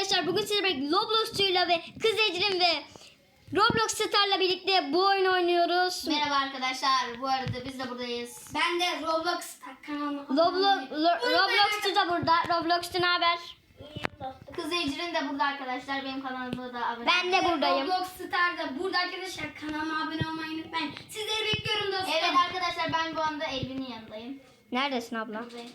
arkadaşlar bugün sizlerle birlikte Roblox'uyla ve Kız Ecrin ve Roblox Star'la birlikte bu oyunu oynuyoruz. Merhaba arkadaşlar. Bu arada biz de buradayız. Ben de Roblox kanalıma Roblox, Roblox'tu da burada. Roblox'tu ne haber? Kız Ecrin de burada arkadaşlar. Benim kanalımda da abone Ben de buradayım. Roblox Star'da burada arkadaşlar kanalıma abone olmayı unutmayın. Sizleri bekliyorum dostum. Evet arkadaşlar ben bu anda Elvin'in yanındayım. Neredesin abla? Buradayım.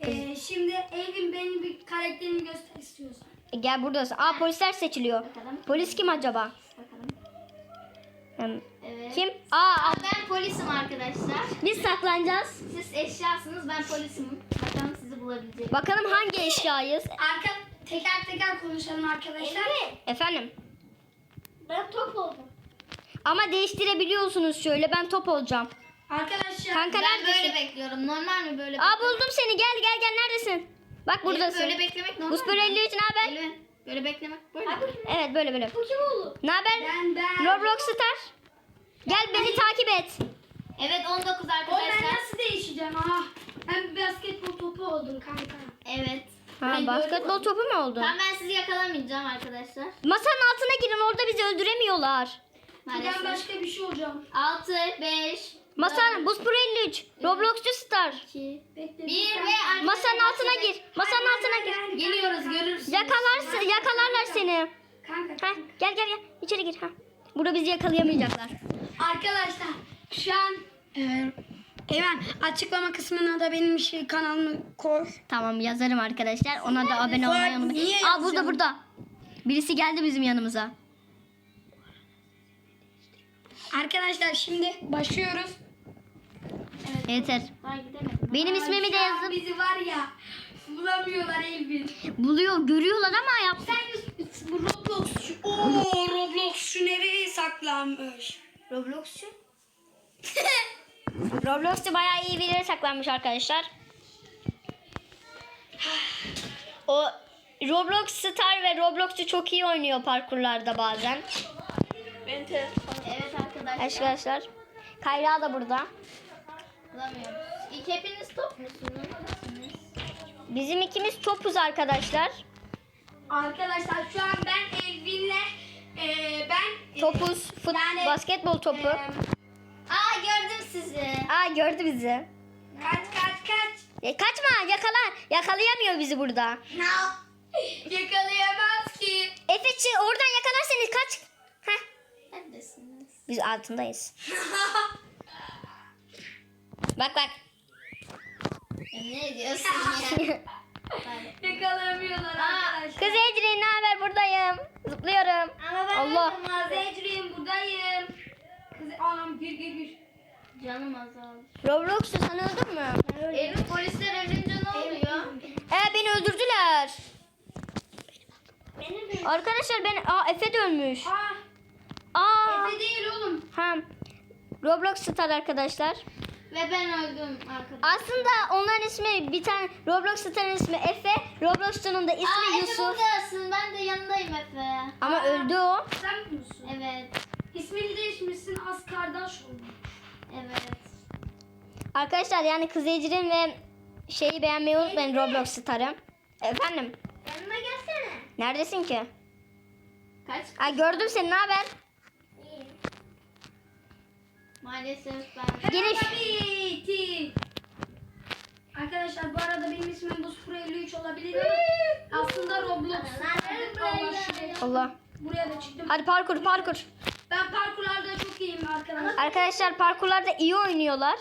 Ee, şimdi Elvin benim bir karakterimi göster istiyorsan. E, gel buradasın. Aa polisler seçiliyor. Bakalım. Polis kim acaba? Bakalım. Hmm, Evet. Kim? Aa, Aa, ben polisim arkadaşlar. biz saklanacağız. Siz eşyasınız ben polisim. Bakalım sizi bulabilecek. Bakalım hangi eşyayız? Arka teker teker konuşalım arkadaşlar. Efendim. Ben top oldum. Ama değiştirebiliyorsunuz şöyle. Ben top olacağım. Arkadaşlar Kanka Ben neredesin? böyle bekliyorum. Normal mi böyle? Aa buldum seni. Gel gel gel. Neredesin? Bak buradasın. Böyle beklemek normal böyle 53 ne haber? Böyle beklemek böyle. Evet böyle böyle. bu kim oldu? Ne haber? Ben ben. Roblox Star. Gel beni takip et. Evet 19 O ben arkadaşlar. nasıl değişeceğim ah? Ben bir basketbol topu oldum kanka. Evet. Ha, Ben basketbol topu mu oldu? Tamam ben sizi yakalamayacağım arkadaşlar. Masanın altına girin orada bizi öldüremiyorlar. Ben Maalesef. başka bir şey olacağım. 6, 5, Masanın Buz Pro 53. Roblox'cu Star. 2, Bekle. 1 ve. Masanın altına gir. Masanın altına gir. Geliyoruz görürsünüz. Yakalarsın, yakalarlar seni. Kanka. Ha, gel gel gel. İçeri gir. Ha. Burada bizi yakalayamayacaklar. Arkadaşlar şu an e, hemen açıklama kısmına da benim şey kanalımı koy. Tamam yazarım arkadaşlar. Ona da abone olmayı unutmayın. Aa yazacağım? burada burada. Birisi geldi bizim yanımıza. Arkadaşlar şimdi başlıyoruz. Yeter. Daha gidemedim. Benim ismimi de Şu yazın. Bizi var ya bulamıyorlar Elvin. Buluyor, görüyorlar ama yap. Sen bu Roblox şu. Oo Roblox şu nereye saklanmış? Roblox'cu. Roblox'ta bayağı iyi bir yere saklanmış arkadaşlar. O Roblox Star ve Roblox'u çok iyi oynuyor parkurlarda bazen. Evet arkadaşlar. Arkadaşlar. Kayra da burada. Bulamıyoruz. İlk hepiniz top musunuz? Bizim ikimiz topuz arkadaşlar. Arkadaşlar şu an ben Elvin'le e, ben Topuz, fut, Yani, basketbol topu. e, Aa gördüm sizi. Aa gördü bizi. kaç kaç kaç. Ya, kaçma yakalar. Yakalayamıyor bizi burada. Yakalayamaz ki. Efeçi oradan yakalarsanız kaç. Heh. Neredesiniz? Biz altındayız. Bak bak. Ne diyorsun ya? Yakalayamıyorlar arkadaşlar. Kız Ecrin ne haber buradayım. Zıplıyorum. Ama ben Allah. Allah. Zecrin buradayım. Kız anam gir gir gir. Canım azaldı. Roblox'u sen öldün mü? Evin polisler ölünce ne oluyor? Ee beni öldürdüler. Benim de. Arkadaşlar ben aa Efe de ölmüş. Aa, Aa. Efe değil oğlum. Ha. Roblox Star arkadaşlar. Ve ben öldüm arkadaşlar. Aslında onların ismi bir tane Roblox Star'ın ismi Efe, Roblox'un da ismi Aa Efe Yusuf. buradasın. Ben de yanındayım Efe. Ama öldü o. Sen misin? Evet. İsmini değişmişsin az kardeş oldu. Evet. Arkadaşlar yani Kız Ecrin ve şeyi beğenmeyi unutmayın Roblox Star'ı. Efendim Yanıma gelsene. neredesin ki? Kaç? Ay gördüm seni ne haber? Maalesef ben. Giriş. Arkadaşlar bu arada benim ismim Buz Pro 53 olabilir ama aslında Roblox. Allah Allah. Buraya da çıktım. Hadi parkur parkur. Ben parkurlarda çok iyiyim arkadaşlar. Arkadaşlar parkurlarda iyi oynuyorlar.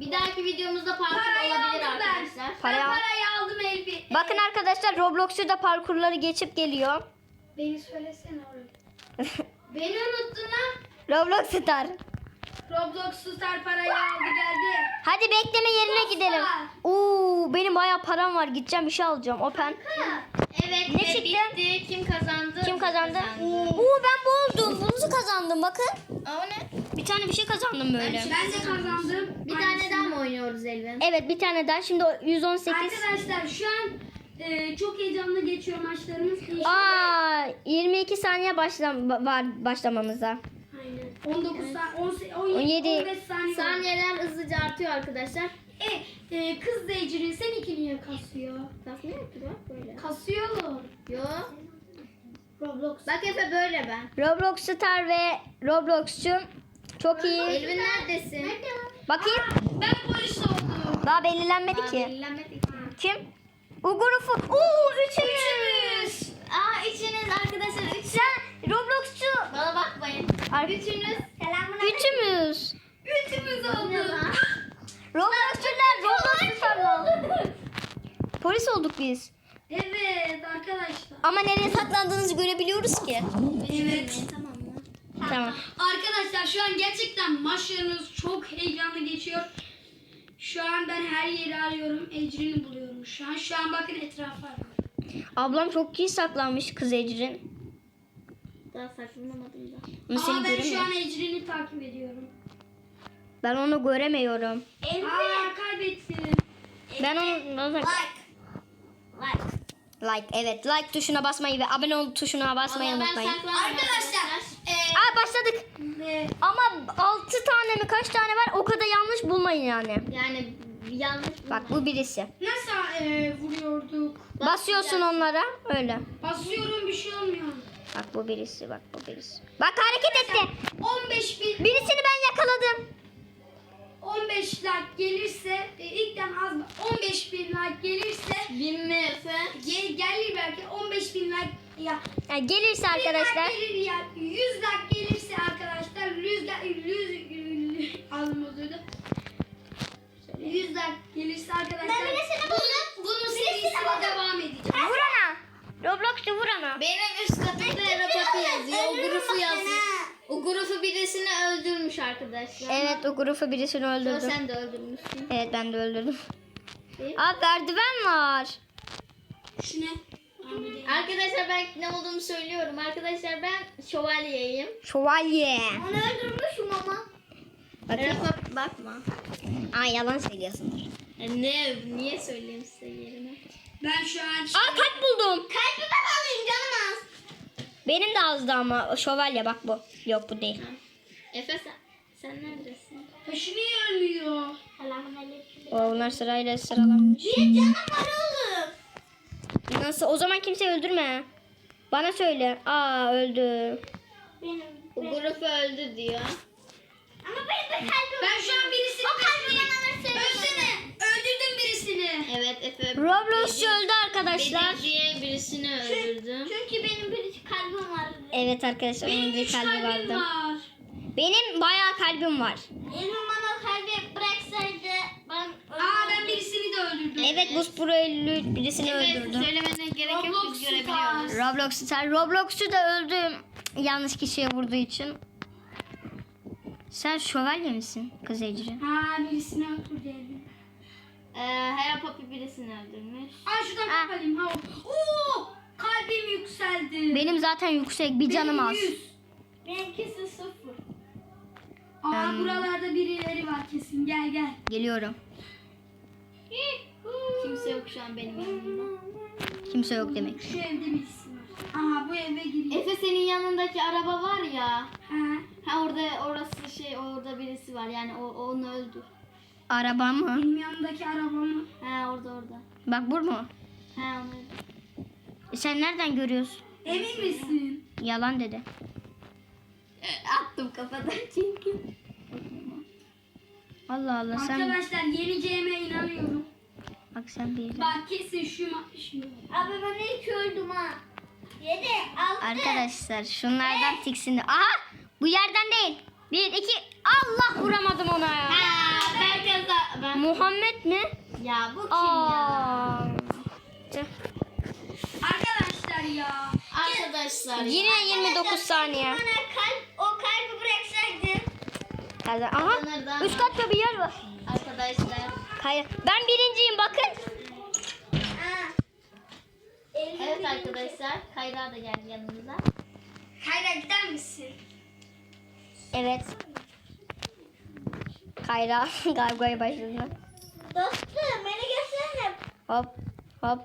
Bir dahaki videomuzda parkur Parayı olabilir aldım ben. arkadaşlar. Ben Parayı al. parayı aldım Elbi. Bakın arkadaşlar Roblox'u da parkurları geçip geliyor. Beni söylesene oğlum. Beni unuttun lan. Roblox Star. Roblox Star parayı aldı geldi. Hadi bekleme yerine Roblox gidelim. Oo benim bayağı param var. Gideceğim bir şey alacağım. Open. Evet Ne ve çıktı? bitti. Kim kazandı? Kim kazandı? Oo. Oo ben buldum. Bunu kazandım bakın. Aa, o ne? Bir tane bir şey kazandım böyle. Ben de kazandım. Bir tane daha mı oynuyoruz Elvin? Evet bir tane daha. Şimdi o 118. Arkadaşlar şu an e, çok heyecanlı geçiyor maçlarımız. İnşallah. Aa 22 saniye başlam var başlamamıza. Aynen. 19 saniye, 17, 17. 15 saniye. Saniyeler hızlıca artıyor arkadaşlar. E, Ee, kız Ecrin seninki niye kasıyor? Kasmıyor ki bak böyle. Kasıyor. Yo. Roblox. Bak Efe böyle ben. Roblox Star ve Roblox'cu çok iyi. Elvin neredesin? Bakayım. Ben polis oldum. Daha belirlenmedi Aa, ki. belirlenmedi ki. Kim? Ugurufu. Oo üçümüz. Aa içiniz arkadaşlar. Üç. Sen Roblox'cu. Bana Üçünüz. Üçümüz. Üçümüz olduk. Roblox'cular Roblox Star'la. Polis olduk biz. Evet arkadaşlar. Ama nereye saklandığınızı görebiliyoruz ki. Evet. Tamam mı? Tamam. Arkadaşlar şu an gerçekten maçlarınız çok heyecanlı geçiyor. Şu an ben her yeri arıyorum. Ecrin'i buluyorum şu an. Şu an bakın etrafa. Ablam çok iyi saklanmış kız Ecrin. Daha saklanamadım da. Ama seni Ama ben şu an Ecrin'i takip ediyorum. Ben onu göremiyorum. Aa kaybettim. Ben onu Like. Like. like evet like tuşuna basmayı ve abone ol tuşuna basmayı Vallahi ben unutmayın. Arkadaşlar. E, Aa başladık. e, Ama 6 tane mi kaç tane var o kadar yanlış bulmayın yani. Yani yanlış Bak bu birisi. nasıl e, vuruyorduk? Basıyorsun onlara öyle. Basıyorum bir şey olmuyor. Bak bu birisi bak bu birisi. Bak hareket etti. 15 bin, Birisini ben yakaladım. 15 like gelirse e, ilkten az 15 bin like gelirse Bin mi Efe? Gel, gelir belki 15 bin like ya Yani gelirse arkadaşlar arkadaşlar. gelir ya 100 like gelirse arkadaşlar 100 like 100 aldım özürde 100 like gelirse arkadaşlar Ben birisini buldum. bunun serisine devam edeceğiz. Vur ana. Roblox'ta vur ana. Benim üst katımda Eropapi yazıyor. O grubu yazıyor. O grubu birisini öldürmüş o grubu birisini Sonra öldürdüm. sen de öldürmüşsün. Evet ben de öldürdüm. Değil. Aa merdiven var. Şu ne? Arkadaşlar ben ne olduğumu söylüyorum. Arkadaşlar ben şövalyeyim. Şövalye. Onu öldürmüşüm ama. Bakayım. Eropapi bakma. Aa yalan söylüyorsundur. E, Ne? Niye söyleyeyim size yerine? Ben şu an Aa kalp buldum. Kalbi ben alayım canım az. Benim de azdı ama o şövalye bak bu. Yok bu değil. Efe sen, sen neredesin? taşı niye ölmüyor? O onlar sırayla sıralanmış. Bir canım var oğlum. Nasıl? O zaman kimseyi öldürme. Bana söyle. Aa öldü. O grup öldü diyor. Ama benim de kalbim Ben şu an birisini o kalbimi Ölsene. Öldürdüm birisini. Evet Efe. Roblox öldü arkadaşlar. Bediciye birisini öldürdü. Çünkü benim bir kalbim var. Evet arkadaşlar onun Benim bir üç kalbi kalbim vardı. var. Benim bayağı kalbim var. Elim bana kalbi bıraksaydı ben Aa ben birisini de öldürdüm. Evet Buz Pro'yu birisini Evet, öldürdü. söylemene gerek yok Roblox biz görebiliyoruz. Roblox Star. Roblox'u da öldü. Yanlış kişiye vurduğu için. Sen şövalye misin kız Ecrin? Ha birisini öldürdüm. Ee, Hera Papi birisini öldürmüş. Aa şuradan Ha. kapatayım. Ha. Oo kalbim yükseldi. Benim zaten yüksek bir canım Benim az. yüz. Benimkisi sıfır. Buralarda birileri var kesin. Gel gel. Geliyorum. Kimse yok şu an benim yanımda. Kimse yok demek. Şu evde birisi var. Aha bu eve giriyor. Efe senin yanındaki araba var ya. Ha. Ha orada orası şey orada birisi var yani o onu öldür. Araba mı? Benim yanımdaki arabamı. Ha orada orada. Bak bu mu? Ha onu öldür. E sen nereden görüyorsun? Emin misin? Yalan dedi. Attım kafadan çünkü. Allah Allah sen Arkadaşlar yeneceğime inanıyorum. bak sen bir. Bak kesin şu şu. Abi ben ilk öldüm ha. Yedi, altı. Arkadaşlar şunlardan tiksindi. Aha bu yerden değil. Bir iki Allah vuramadım ona ya. Ha ben kaza ben. Muhammed mi? Ya bu kim ya? Aa. Tüh. Arkadaşlar ya. Arkadaşlar ya. Yine 29 saniye. kalp o bıraksaydı. Hadi, Aha Onlardan- üst katta bir yer var. Arkadaşlar. Hayır ben birinciyim bakın. Evet arkadaşlar. Kayra da geldi yanımıza. Kayra gider misin? Evet. Kayra kavgaya başladı. Dostum beni görsene. Hop hop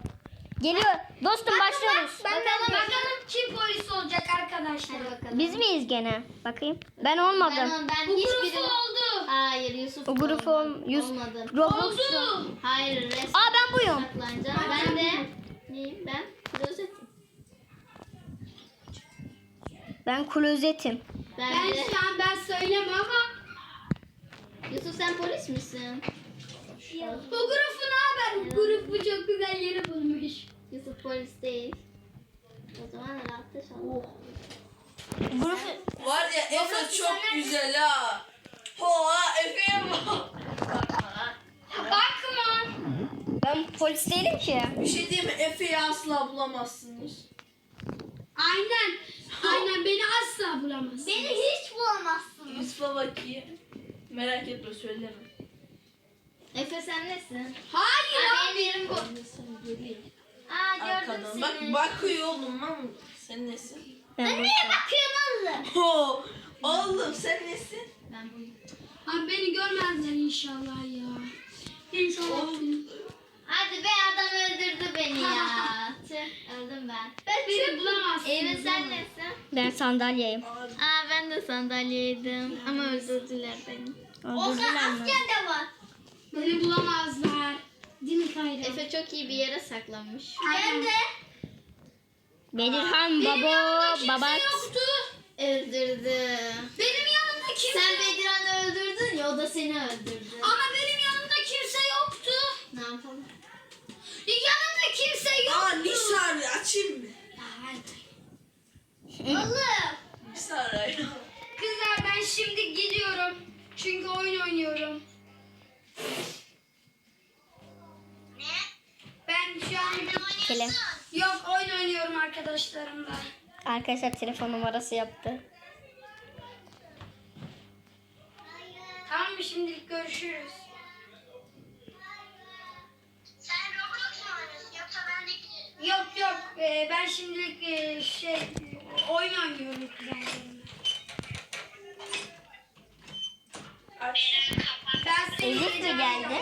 Geliyor. Dostum başlıyoruz. Bakalım bakalım kim polis olacak arkadaşlar. Hadi bakalım. Biz miyiz gene? Bakayım. Ben Ben, olmadım. ben Bu grubu hiçbiri... oldu. Hayır Yusuf. O grup olmadı. ol, yüz, Olmadı. Roblox. Oldu. Hayır resmen Aa ben buyum. saklanacağım. Ben de neyim ben? Klozetim. Ben klozetim. Ben, Ben de... şu an ben söylemem ama Yusuf sen polis misin? bu grubu grup bu çok güzel yeri bulmuş. Yusuf polis değil. O zaman rahatta şallah. Var ya Efe çok güzel ha. Hoa Efe'ye bak. Bakma. Ben polis değilim ki. Bir şey diyeyim mi? Efe'yi asla bulamazsınız. Aynen. Aynen beni asla bulamaz. hiç bulamazsın. Yusuf'a bakayım. Merak etme söyleme. Efe sen nesin? Hayır Aa, abi. benim yerim bu. Aa gördüm Arkadan. seni. Bak bakıyor oğlum lan. Sen nesin? Ben bu- bakıyorsun oğlum? Ho, oğlum sen nesin? Ben buyum. Abi beni görmezler inşallah ya. İnşallah. Oğlum. Hadi be adam öldürdü beni ya. Tüh öldüm ben. Beni bulamazsın. Evin sen nesin? Ben sandalyeyim. Aa ben de sandalyeydim ama öldürdüler beni. Öldürdüler mi? de var. Beni bulamazlar. Değil mi Kayra? Efe çok iyi bir yere saklanmış. Ben de. Bedirhan baba babat. yoktu. Öldürdü. Benim yanımda kimse Sen Bedirhan'ı öldürdün ya o da seni öldürdü. Ama benim yanımda kimse yoktu. Ne yapalım? Yanımda kimse Aa yoktu. Nisa arıyor. Açayım mı? Oğlum. Nisa arıyor. Kızlar ben şimdi gidiyorum. Çünkü oyun oynuyorum. Ben şu an Tele. yok oyun oynuyorum arkadaşlarımla. Arkadaşlar telefon numarası yaptı. Tamam mı şimdilik görüşürüz. Sen Roblox mu oynuyorsun yoksa ben de Yok yok ee, ben şimdilik ee, şey oyun oynuyorum kuzenlerimle. Seni Elif mi geldi?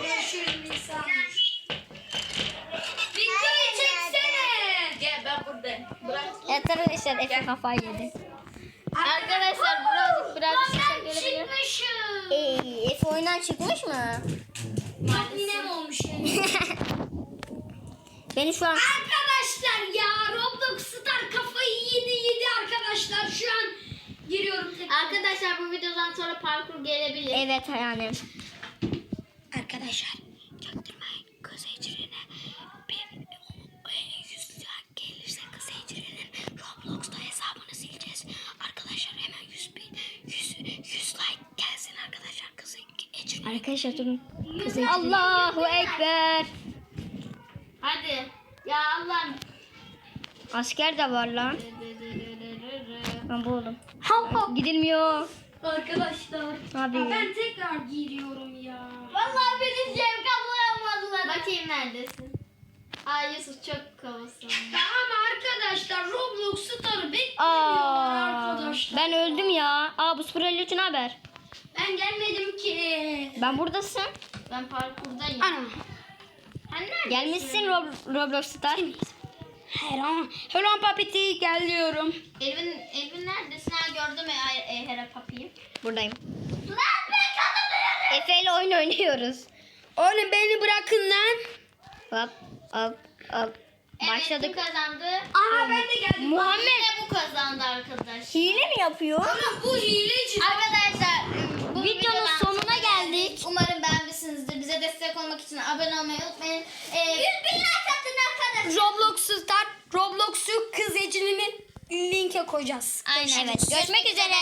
Videoyu çeksene. Gel ben buradayım. Bırak. Evet arkadaşlar Efe kafayı yedi. Arkadaşlar birazcık birazcık Ben ses gelebilir. çıkmışım. Ee, Efe oyundan çıkmış mı? Mi olmuş yani? Beni şu an Arkadaşlar ya Roblox Star kafayı yedi yedi arkadaşlar. Şu an giriyorum. Arkadaşlar bu videodan sonra parkur gelebilir. evet yani. Arkadaşlar Çaktırmayın kız Ecrin'e bir yüz gelirse kız Ecrin'in Roblox'ta hesabını sileceğiz. Arkadaşlar hemen 100 bin 100, 100 like gelsin arkadaşlar kız Ecrin. Arkadaşlar durun. Allahu Ekber. Hadi. Ya Allah'ım. Asker de var lan. Ben bu oğlum. Gidilmiyor. Arkadaşlar. Abi. Ben tekrar giriyorum ya. Vallahi benim zevk alamadılar. Bakayım neredesin? Aa Yusuf çok kovsun. Ya ama arkadaşlar Roblox Star'ı beklemiyorlar Aa, arkadaşlar. ben öldüm ya. Aa bu 053 ne haber? Ben gelmedim ki. Ben buradasın. Ben parkurdayım. Ana. Sen neredesin? Gelmişsin Rob- Roblox Star. Heron. Heron Papeti geliyorum. Elvin, Elvin neredesin? Ha gördüm e, e, Hera Papi'yi. Buradayım. Efe ile oyun oynuyoruz. Oğlum beni bırakın lan. Hop hop hop. Evet Başladık. bu kazandı. Aha ben de geldim. Muhammed Yine bu kazandı arkadaş. hile mi yapıyor? Ama bu hileci. Arkadaşlar bu Videonun videodan sonuna sonra geldik. Umarım beğenmişsinizdir. Bize destek olmak için abone olmayı unutmayın. Ee, 100 bin like atın arkadaşlar. Roblox Star, Roblox'u kız Ecrin'in linke koyacağız. Aynen. Evet görüşmek üzere.